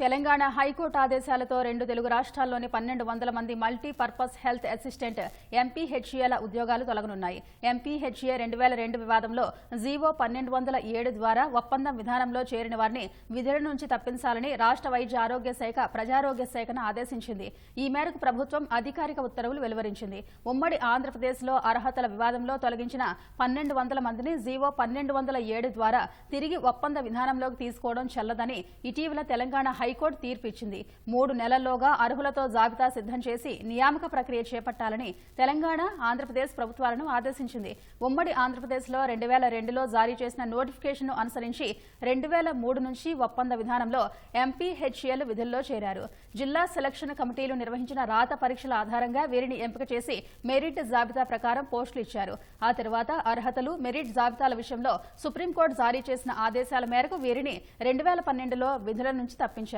Telangana high court ఆదేశాలతో రెండు తెలుగు రాష్ట్రాల్లోని పన్నెండు వందల మంది మల్టీపర్పస్ హెల్త్ అసిస్టెంట్ ఎంపీహెచ్ఏల ఉద్యోగాలు తొలగనున్నాయి. ఎంపీహెచ్ఏ రెండు వేల రెండు వివాదంలో జీవో పన్నెండు వందల ఏడు ద్వారా ఒప్పందం విధానంలో చేరిన వారిని విధుల నుంచి తప్పించాలని రాష్ట్ర వైద్య ఆరోగ్య శాఖ ప్రజారోగ్య శాఖను ఆదేశించింది. ఈ మేరకు ప్రభుత్వం అధికారిక ఉత్తర్వులు వెలువరించింది. ఉమ్మడి ఆంధ్రప్రదేశ్లో అర్హతల వివాదంలో తొలగించిన పన్నెండు వందల మందిని జీవో పన్నెండు వందల ఏడు ద్వారా తిరిగి ఒప్పంద విధానంలోకి తీసుకోవడం చెల్లదని ఇటీవల తెలంగాణ హైకోర్టు తీర్పు ఇచ్చింది మూడు నెలల్లోగా అర్హులతో జాబితా సిద్ధం చేసి నియామక ప్రక్రియ చేపట్టాలని తెలంగాణ ఆంధ్రప్రదేశ్ ప్రభుత్వాలను ఆదేశించింది. ఉమ్మడి ఆంధ్రప్రదేశ్లో రెండు వేల రెండులో జారీ చేసిన నోటిఫికేషన్ను అనుసరించి రెండు వేల మూడు నుంచి ఒప్పంద విధానంలో ఎంపీహెచ్ఎల్ విధుల్లో చేరారు. జిల్లా సెలక్షన్ కమిటీలు నిర్వహించిన రాత పరీక్షల ఆధారంగా వీరిని ఎంపిక చేసి మెరిట్ జాబితా ప్రకారం పోస్టులు ఇచ్చారు. ఆ తర్వాత అర్హతలు మెరిట్ జాబితాల విషయంలో సుప్రీంకోర్టు జారీ చేసిన ఆదేశాల మేరకు వీరిని రెండు వేల పన్నెండులో విధుల నుంచి తప్పించారు.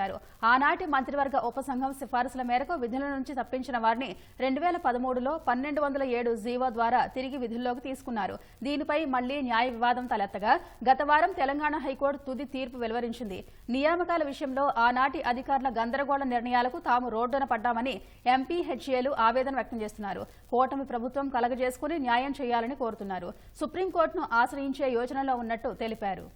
ఆనాటి మంత్రివర్గ ఉపసంఘం సిఫారసుల మేరకు విధుల నుంచి తప్పించిన వారిని రెండు వేల పదమూడులో పన్నెండు వందల ఏడు జీవో ద్వారా తిరిగి విధుల్లోకి తీసుకున్నారు. దీనిపై మళ్ళీ న్యాయ వివాదం తలెత్తగా గత వారం తెలంగాణ హైకోర్టు తుది తీర్పు వెలువరించింది. నియామకాల విషయంలో ఆనాటి అధికారుల గందరగోళ నిర్ణయాలకు తాము రోడ్డున పడ్డామని ఎంపీహెచ్ఏలు ఆవేదన వ్యక్తం చేస్తున్నారు. కూటమి ప్రభుత్వం కలగజేసుకుని న్యాయం చేయాలని కోరుతున్నారు. సుప్రీంకోర్టును ఆశ్రయించే యోచనలో ఉన్నట్టు తెలిపారు.